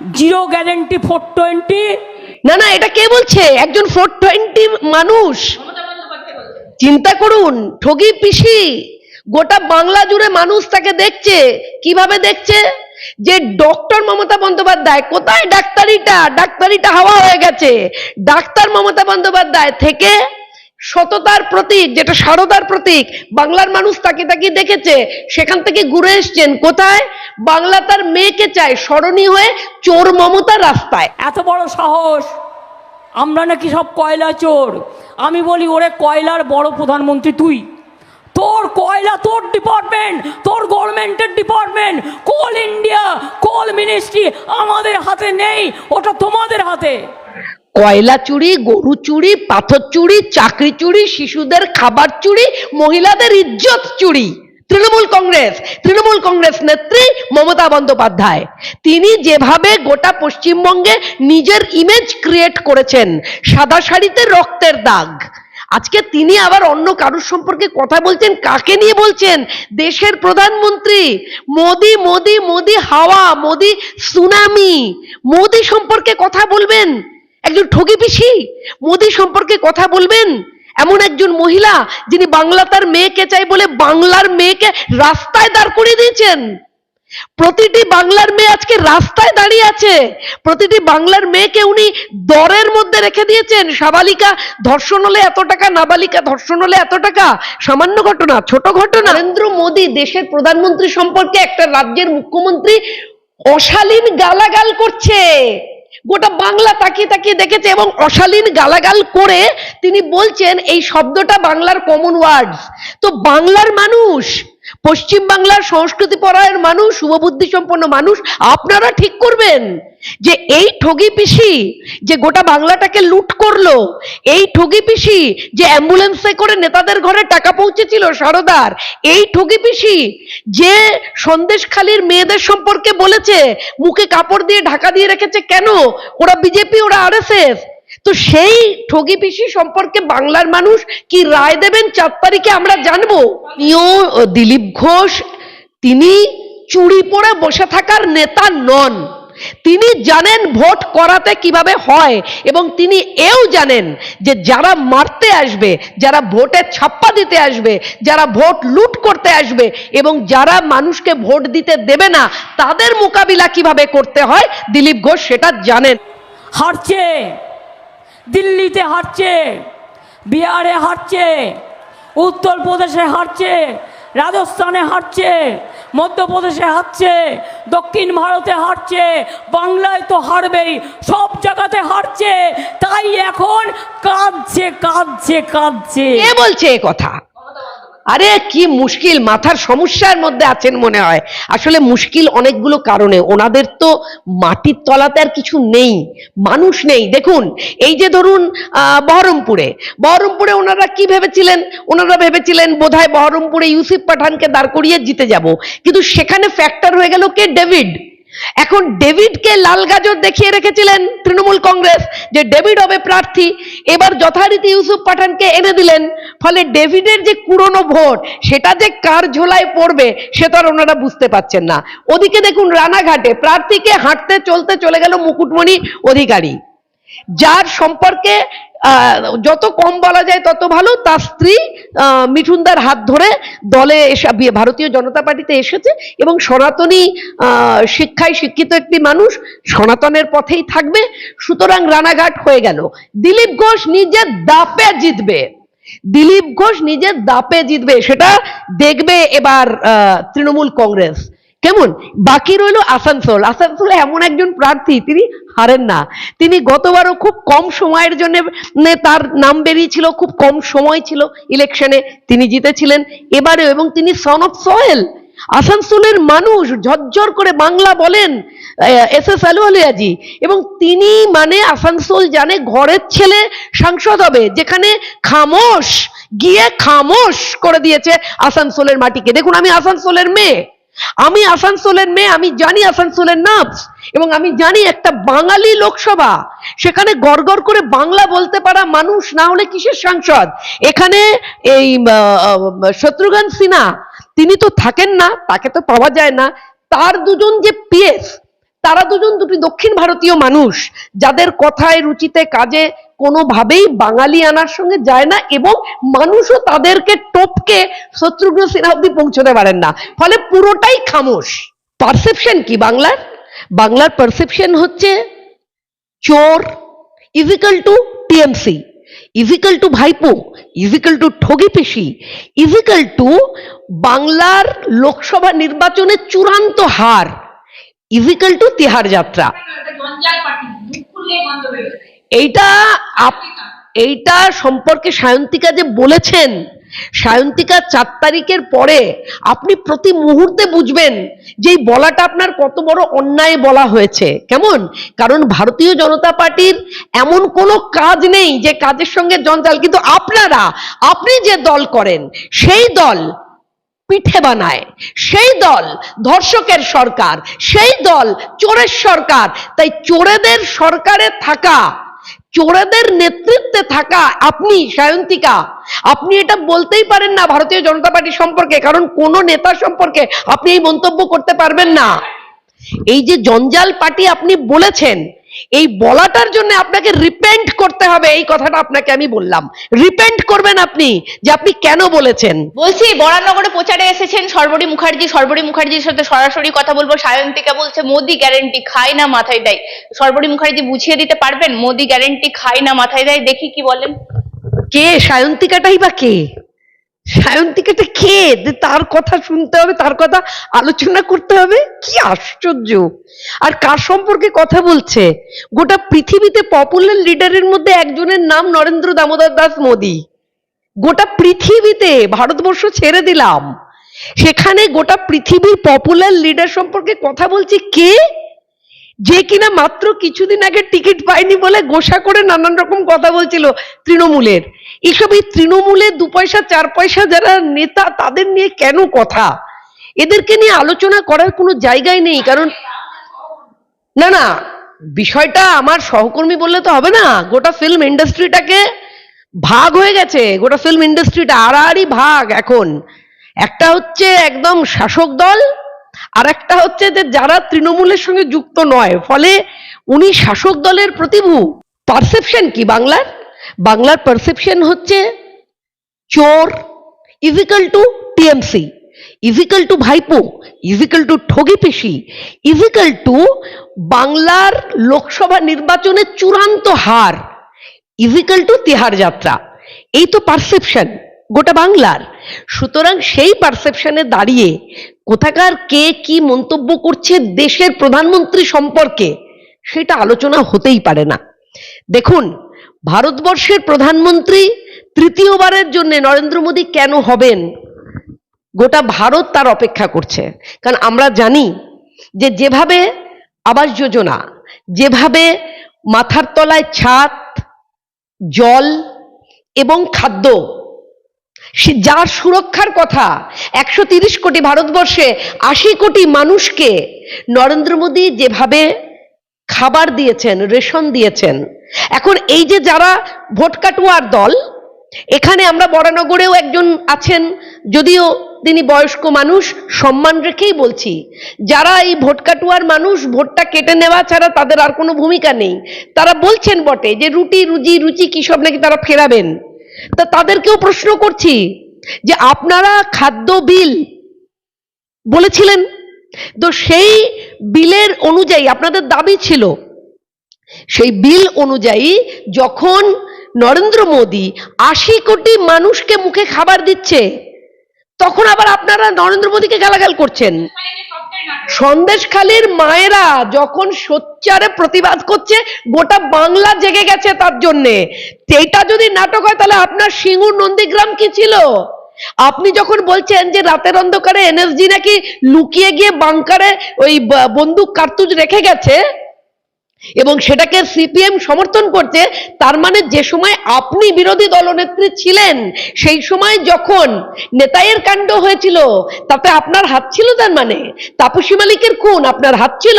Zero guarantee four twenty? না না, এটা কে বলছে? একজন ফোর টোয়েন্টি মানুষ। চিন্তা করুন, ঠগি পিসি, গোটা বাংলা জুড়ে মানুষ তাকে দেখছে। কীভাবে দেখছে? যে ডক্টর মমতা বন্দ্যোপাধ্যায়, কোথায় ডাক্তারিটা? ডাক্তারিটা হাওয়া হয়ে গেছে। ডাক্তার মমতা বন্দ্যোপাধ্যায় থেকে সততার প্রতীক, যেটা সারদার প্রতীক, বাংলার মানুষ তাকে তাকে দেখেছে, সেখান থেকে ঘুরে এসছেন, কোথায়? বাংলা তার মেয়েকে চায় স্মরণীয় হয়ে চোর মমতা রাস্তায়। এত বড় সাহস? আমরা নাকি সব কয়লা চোর? আমি বলি, ওরে কয়লার বড় প্রধানমন্ত্রী তুই। তোর কয়লা, তোর ডিপার্টমেন্ট তোর গভর্নমেন্টের department Coal India Coal ministry আমাদের হাতে নেই, ওটা তোমাদের হাতে। কয়লা চুরি, গরু চুরি, পাথর চুরি, চাকরি চুরি, শিশুদের খাবার চুরি, মহিলাদের ইজ্জত চুরি। তৃণমূল কংগ্রেস তৃণমূল কংগ্রেস নেত্রী মমতা বন্দ্যোপাধ্যায়। তিনি যেভাবে গোটা পশ্চিমবঙ্গে নিজের ইমেজ ক্রিয়েট করেছেন, সাদা শাড়িতে রক্তের দাগ। আজকে তিনি আবার অন্য কারুর সম্পর্কে কথা বলছেন, কাকে নিয়ে বলছেন? দেশের প্রধানমন্ত্রী। মোদি মোদি মোদি হাওয়া, মোদি সুনামি। মোদি সম্পর্কে কথা বলবেন? একজন ঠগি পিসি? মোদি সম্পর্কে কথা বলবেন? এমন একজন মহিলা যিনি বাংলা তার মেয়েকে চাই বলে বাংলার মেয়েকে রাস্তায় দাঁড় করিয়ে দিয়েছেন। প্রতিটি বাংলার মেয়ে আজকে রাস্তায় দাঁড়িয়ে আছে। প্রতিটি বাংলার মেয়েকে উনি দরের মধ্যে রেখে দিয়েছেন। সাবালিকা, ধর্ষণ হলে এত টাকা, নাবালিকা, ধর্ষণ হলে এত টাকা? সামান্য ঘটনা, ছোট ঘটনা। নরেন্দ্র মোদী দেশের প্রধানমন্ত্রী সম্পর্কে একটা রাজ্যের মুখ্যমন্ত্রী অশালীন গালাগাল করছে। গোটা বাংলা তাকিয়ে তাকিয়ে দেখেছে এবং অশালীন গালাগাল করে তিনি বলছেন, এই শব্দটা বাংলার কমন ওয়ার্ডস তো বাংলার মানুষ পশ্চিম বাংলার সংস্কৃতি পরায়ণ মানুষ, শুভবুদ্ধি সম্পন্ন মানুষ, আপনারা ঠিক করবেন যে এই ঠগি পিসি যে গোটা বাংলাটাকে লুট করল, এই ঠগি পিসি যে অ্যাম্বুলেন্সে করে নেতাদের ঘরে টাকা পৌঁছেছিল সারদার, এই ঠগি পিসি যে সন্দেশখালীর মেয়েদের সম্পর্কে বলেছে, মুখে কাপড় দিয়ে ঢাকা দিয়ে রেখেছে কেন? ওরা বিজেপি, ওরা আরএসএস। তো সেই ঠগি পিসি সম্পর্কে বাংলার মানুষ কি রায় দেবেন চার তারিখে আমরা জানব? নিও দিলীপ ঘোষ, তিনি চুরি পরে বসে থাকার নেতা নন। তিনি জানেন ভোট করাতে কীভাবে হয় এবং তিনি এও জানেন যে যারা মারতে আসবে, যারা ভোটে ছাপ্পা দিতে আসবে, যারা ভোট লুট করতে আসবে এবং যারা মানুষকে ভোট দিতে দেবে না, তাদের মোকাবিলা কীভাবে করতে হয়? দিলীপ ঘোষ সেটা জানেন। হারছে। দিল্লিতে হারছে বিহারে হারছে উত্তরপ্রদেশে হারছে রাজস্থানে হারছে মধ্যপ্রদেশে হারছে দক্ষিণ ভারতে হারছে বাংলায় তো হারবেই, সব জায়গাতে হারছে তাই এখন কাঁদছে কাঁদছে কাঁদছে। কে বলছে এ কথা? আরে, কি মুশকিল, মাথার সমস্যার মধ্যে আছেন মনে হয়। আসলে মুশকিল অনেকগুলো কারণে, ওনাদের তো মাটির তলাতে আর কিছু নেই, মানুষ নেই। দেখুন, এই যে ধরুন বহরমপুরে বহরমপুরে ওনারা কি ভেবেছিলেন? ওনারা ভেবেছিলেন, বোধহয় বহরমপুরে ইউসুফ পাঠানকে দাঁড় করিয়ে জিতে যাব। কিন্তু সেখানে ফ্যাক্টর হয়ে গেল কে? ডেভিড। এখন ডেভিডকে লাল গাজর দেখিয়ে রেখেছিলেন তৃণমূল কংগ্রেস, যে ডেভিড হবে প্রার্থী। এবার যথারীতি ইউসুফ পাঠানকে এনে দিলেন, ফলে ডেভিডের যে পুরনো ভোট, সেটা যে কার ঝোলায় পড়বে, সে তো আর ওনারা বুঝতে পারছেন না। ওদিকে দেখুন রানাঘাটে, প্রার্থীকে হাঁটতে চলতে চলে গেল মুকুটমণি অধিকারী। যার সম্পর্কে যত কম বলা যায় তত ভালো। তার স্ত্রী মিঠুনদার হাত ধরে দলে এসে ভারতীয় জনতা পার্টিতে এসেছে এবং সনাতনী শিক্ষায় শিক্ষিত একটি মানুষ সনাতনের পথেই থাকবে। সুতরাং রানাঘাট হয়ে গেল। দিলীপ ঘোষ নিজের দাপে জিতবে। দিলীপ ঘোষ নিজের দাপে জিতবে, সেটা দেখবে এবার তৃণমূল কংগ্রেস। কেমন? বাকি রইল আসানসোল। আসানসোলে এমন একজন প্রার্থী, তিনি হারেন না। তিনি গতবারও খুব কম সময়ের জন্য তার নাম বেরিয়েছিল, খুব কম সময় ছিল ইলেকশনে তিনি জিতেছিলেন। এবারেও এবং তিনি সন অফ সয়েল আসানসোলের মানুষ, ঝরঝর করে বাংলা বলেন এস এস আলুয়ালিয়াজি। এবং তিনি মানে আসানসোল জানে ঘরের ছেলে সাংসদ হবে, যেখানে খামোশ, গিয়ে খামোশ করে দিয়েছে আসানসোলের মাটিকে। দেখুন আমি আসানসোলের মেয়ে। আমি আসানসোলের মেয়ে, আমি জানি আসানসোলের নাচ এবং আমি জানি একটা বাঙালি লোকসভা। সেখানে গড়গড় করে বাংলা বলতে পারা মানুষ না হলে কিসের সাংসদ? এখানে এই শত্রুঘ্ন সিনহা, তিনি তো থাকেন না, তাকে তো পাওয়া যায় না। তার দুজন যে পিএস তারা দুজন দুটি দক্ষিণ ভারতীয় মানুষ, যাদের কথায়, রুচিতে, কাজে কোনোভাবেই বাঙালি আনার সঙ্গে যায় না এবং মানুষও তাদেরকে টপকে শত্রুঘ্ন সিনহা অব্দি পৌঁছতে পারেন না। ফলে পুরোটাই খামোশ। পারসেপশন কি বাংলার? বাংলার পারসেপশন হচ্ছে চোর equal to TMC equal to ভাইপো ইজিক্যাল টু ঠগি পেশি ইজিক্যাল টু বাংলার লোকসভা নির্বাচনের চূড়ান্ত হার। ইজিক্যাল টু তিহার যাত্রা। এইটা এইটা সম্পর্কে সায়ন্তিকা যে বলেছেন, সায়ন্তিকা চার তারিখের পরে আপনি প্রতি মুহূর্তে বুঝবেন যে এই বলাটা আপনার কত বড় অন্যায় বলা হয়েছে। কেমন? কারণ ভারতীয় জনতা পার্টির এমন কোনো কাজ নেই যে কাজের সঙ্গে জঞ্জাল, কিন্তু আপনারা, আপনি যে দল করেন, সেই দল পিঠে বানায়। সেই দল ধর্ষকের সরকার, সেই দল চোরের সরকার। তাই চোরেদের সরকারে থাকা, চোরেদের নেতৃত্বে থাকা আপনি, সায়ন্তিকা, আপনি এটা বলতেই পারেন না ভারতীয় জনতা পার্টি সম্পর্কে, কারণ কোন নেতা সম্পর্কে আপনি এই মন্তব্য করতে পারবেন না। এই যে জঞ্জাল পার্টি আপনি বলেছেন এই বলাটার জন্য আপনাকে রিপেন্ট করতে হবে এই কথাটা আপনাকে আমি বললাম। রিপেন্ট করবেন আপনি যে আপনি কেন বলেছেন? বলছি বরানগরে প্রচারে এসেছেন সর্বরী মুখার্জি সর্বরী মুখার্জির সাথে সরাসরি কথা বলব। সায়ন্তিকা বলছে মোদি গ্যারেন্টি খায় না মাথায় দেয়। সর্বরী মুখার্জি বুঝিয়ে দিতে পারবেন? মোদি গ্যারেন্টি খায় না মাথায় দেয়। দেখি কি বলেন। কে? সায়ন্তিকাটাই বা কে? সায়ন্তিকাটা কে? তার কথা শুনতে হবে, তার কথা আলোচনা করতে হবে? কি আশ্চর্য! আর কার সম্পর্কে কথা বলছে? গোটা পৃথিবীতে পপুলার লিডারের মধ্যে একজনের নাম নরেন্দ্র দামোদর দাস মোদী। গোটা পৃথিবীতে ভারতবর্ষ ছেড়ে দিলাম। সেখানে গোটা পৃথিবীর পপুলার লিডার সম্পর্কে কথা বলছে কে? যে কিনা মাত্র কিছুদিন আগে টিকিট পায়নি বলে গোসা করে নানান রকম কথা বলছিল তৃণমূলের। এসব এই তৃণমূলের দু পয়সা চার পয়সা যারা নেতা, তাদের নিয়ে কেন কথা? এদেরকে নিয়ে আলোচনা করার কোনো জায়গায় নেই, কারণ না না, বিষয়টা আমার সহকর্মী বললে তো হবে না। গোটা ফিল্ম ইন্ডাস্ট্রিটাকে ভাগ হয়ে গেছে, গোটা ফিল্ম ইন্ডাস্ট্রিটা আড়াআড়ি ভাগ এখন। একটা হচ্ছে একদম শাসক দল আর একটা হচ্ছে যে যারা তৃণমূলের সঙ্গে যুক্ত নয়, ফলে উনি শাসক দলের প্রতিভু। পারসেপশন কি বাংলার? বাংলার পারসেপশন হচ্ছে চোর equal to TMC equal to ভাইপো ইজিক্যাল টু ঠগি পেশি ইজিক্যাল টু বাংলার লোকসভা নির্বাচনের চূড়ান্ত হার ইজিক্যাল টু তিহার যাত্রা। এই তো পারসেপশন গোটা বাংলার। সুতরাং সেই পারসেপশনে দাঁড়িয়ে কোথাকার কে কি মন্তব্য করছে দেশের প্রধানমন্ত্রী সম্পর্কে সেটা আলোচনা হতেই পারে না। দেখুন, ভারতবর্ষের প্রধানমন্ত্রী তৃতীয়বারের জন্য নরেন্দ্র মোদী কেন হবেন? গোটা ভারত তার অপেক্ষা করছে। কারণ আমরা জানি যে যেভাবে আবাস যোজনা, যেভাবে মাথার তলায় ছাদ, জল এবং খাদ্য সে যার সুরক্ষার কথা একশো তিরিশ কোটি ভারতবর্ষে আশি কোটি মানুষকে নরেন্দ্র মোদী যেভাবে খাবার দিয়েছেন, রেশন দিয়েছেন, এখন এই যে যারা ভোট কাটুয়ার দল, এখানে আমরা বরানগরেও একজন আছেন, যদিও তিনি বয়স্ক মানুষ, সম্মান রেখেই বলছি, যারা এই ভোট কাটুয়ার মানুষ, ভোটটা কেটে নেওয়া ছাড়া তাদের আর কোনো ভূমিকা নেই। তারা বলছেন বটে যে রুটি, রুজি, রুচি কী সব নাকি তারা ফেরাবেন? তা তাদেরকেও প্রশ্ন করছি যে আপনারা খাদ্য বিল বলেছিলেন, তো সেই বিলের অনুযায়ী আপনাদের দাবি ছিল, সেই বিল অনুযায়ী যখন নরেন্দ্র মোদী আশি কোটি মানুষকে মুখে খাবার দিচ্ছে, তখন আবার আপনারা নরেন্দ্র মোদীকে গালাগাল করছেন। সন্দেশখালীর মায়েরা যখন সোচ্চারে প্রতিবাদ করছে, গোটা বাংলা জেগে গেছে তার জন্যে। এইটা যদি নাটক হয়, তাহলে আপনার সিঙ্গুর নন্দীগ্রাম কি ছিল? আপনি যখন বলছেন যে রাতের অন্ধকারে এনএসজি নাকি লুকিয়ে গিয়ে বাংকারে ওই বন্দুক, কার্তুজ রেখে গেছে এবং সেটাকে সিপিএম সমর্থন করছে, তার মানে যে সময় আপনি বিরোধী দলনেত্রী ছিলেন, সেই সময় যখন নেতাইয়ের কাণ্ড হয়েছিল, তাতে আপনার হাত ছিল তার মানে? তাপসী মালিকের খুন, আপনার হাত ছিল।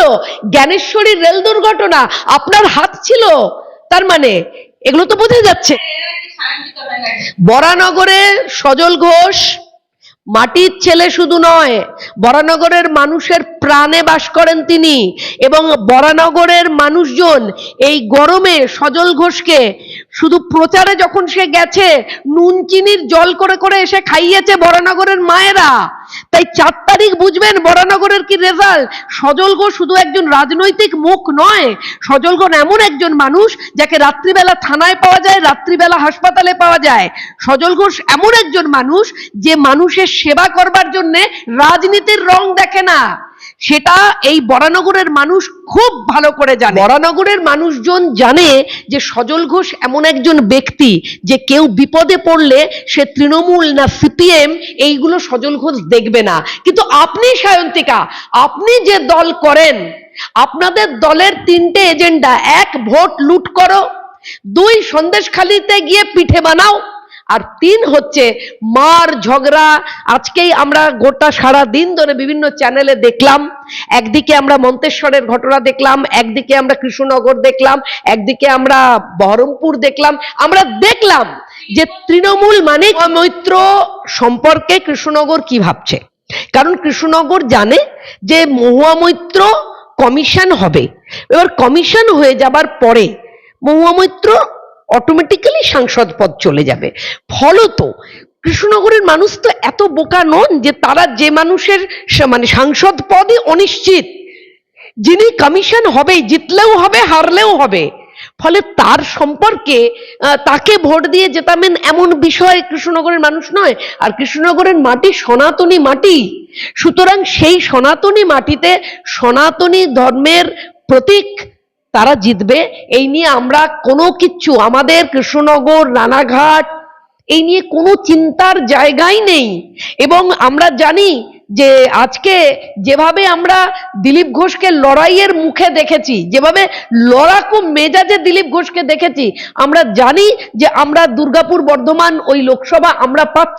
জ্ঞানেশ্বরীর রেল দুর্ঘটনা, আপনার হাত ছিল। তার মানে এগুলো তো বোঝা যাচ্ছে। বরানগরে সজল ঘোষ, মাটির ছেলে শুধু নয়, বরানগরের মানুষের প্রাণে বাস করেন তিনি এবং বরানগরের মানুষজন এই গরমে সজল ঘোষকে শুধু প্রচারে যখন সে গেছে নুন চিনির জল করে করে এসে খাইয়েছে বরানগরের মায়েরা। তাই চার তারিখ বুঝবেন বরানগরের কি রেজাল্ট? সজল ঘোষ শুধু একজন রাজনৈতিক মুখ নয়, সজল ঘোষ এমন একজন মানুষ যাকে রাত্রিবেলা থানায় পাওয়া যায়, রাত্রিবেলা হাসপাতালে পাওয়া যায়। সজল ঘোষ এমন একজন মানুষ যে মানুষের সেবা করবার জন্যে রাজনীতির রং দেখে না। সেটা এই বরানগরের মানুষ খুব ভালো করে জানে। বরানগরের মানুষজন জানে যে সজল ঘোষ এমন একজন ব্যক্তি যে কেউ বিপদে পড়লে সে তৃণমূল না সিপিএম, এইগুলো সজল ঘোষ দেখবে না। কিন্তু আপনি সায়ন্তিকা, আপনি যে দল করেন, আপনাদের দলের তিনটে এজেন্ডা, এক ভোট লুট করো, দুই সন্দেশখালিতে গিয়ে পিঠে বানাও আর তিন হচ্ছে মার ঝগড়া। আজকেই আমরা গোটা সারা দিন ধরে বিভিন্ন চ্যানেলে দেখলাম। একদিকে আমরা মন্তেশ্বরের ঘটনা দেখলাম, একদিকে আমরা কৃষ্ণনগর দেখলাম, একদিকে আমরা বহরমপুর দেখলাম। আমরা দেখলাম যে তৃণমূল মানে মৈত্র সম্পর্কে কৃষ্ণনগর কি ভাবছে? কারণ কৃষ্ণনগর জানে যে মহুয়া মৈত্র কমিশন হবে। এবার কমিশন হয়ে যাবার পরে মহুয়া মৈত্র অটোমেটিক্যালি সাংসদ পদ চলে যাবে। ফলত কৃষ্ণনগরের মানুষ তো এত বোকা নন যে তারা যে মানুষের মানে সাংসদ পদই অনিশ্চিত। যিনি কমিশন হবে, জিতলেও হবে, হারলেও হবে। ফলে তার সম্পর্কে তাকে ভোট দিয়ে জেতাবেন এমন বিষয় কৃষ্ণনগরের মানুষ নয়। আর কৃষ্ণনগরের মাটি সনাতনী মাটি। সুতরাং সেই সনাতনী মাটিতে সনাতনী ধর্মের প্রতীক তারা জিতবে। এই নিয়ে আমরা কোনো কিচ্ছু, আমাদের কৃষ্ণনগর, রানাঘাট, এই নিয়ে কোনো চিন্তার জায়গাই নেই। এবং আমরা জানি যে আজকে যেভাবে আমরা দিলীপ ঘোষকে লড়াইয়ের মুখে দেখেছি, যেভাবে লড়াকু মেজাজে দিলীপ ঘোষকে দেখেছি, আমরা জানি যে আমরা দুর্গাপুর বর্ধমান ওই লোকসভা আমরা পাচ্ছি।